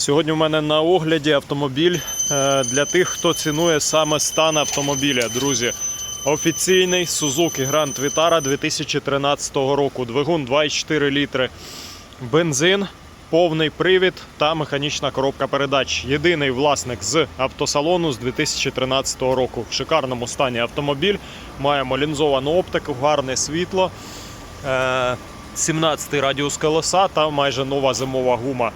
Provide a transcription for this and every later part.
Сьогодні у мене на огляді автомобіль е, для тих, хто цінує саме стан автомобіля, друзі. Офіційний Suzuki Grand Vitara 2013 року. Двигун 2,4 літри. Бензин, повний привід та механічна коробка передач. Єдиний власник з автосалону з 2013 року. В шикарному стані автомобіль. Маємо лінзовану оптику, гарне світло. Е, 17 радіус колеса та майже нова зимова гума.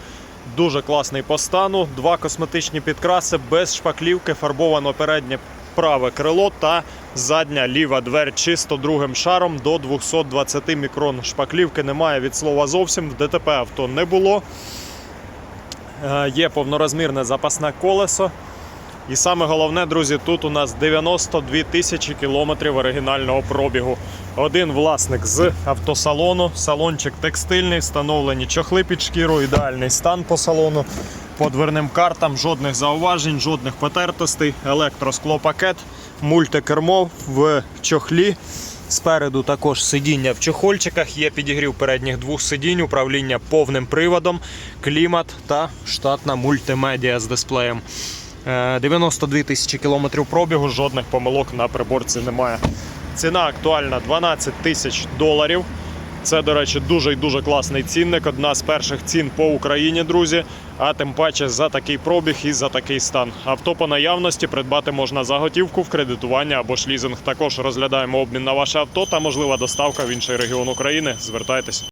Дуже класний по стану. Два косметичні підкраси без шпаклівки, фарбовано переднє праве крило та задня ліва дверь чисто другим шаром до 220 мікрон. Шпаклівки немає від слова зовсім. В ДТП авто не було. Е, Є повнорозмірне запасне колесо. І саме головне, друзі, тут у нас 92 тисячі кілометрів оригінального пробігу. Один власник з автосалону, салончик текстильний, встановлені чохли під шкіру, ідеальний стан по салону. По дверним картам жодних зауважень, жодних потертостей, електросклопакет, мультикермо в чохлі. Спереду також сидіння в чохольчиках, є підігрів передніх двох сидінь, управління повним приводом, клімат та штатна мультимедіа з дисплеєм. Е, 92 тисячі кілометрів пробігу, жодних помилок на приборці немає. Ціна актуальна 12 тисяч доларів. Це, до речі, дуже і дуже класний цінник. Одна з перших цін по Україні, друзі. А тим паче за такий пробіг і за такий стан. Авто по наявності придбати можна за готівку в кредитування або ж лізинг. Також розглядаємо обмін на ваше авто та можлива доставка в інший регіон України. Звертайтесь.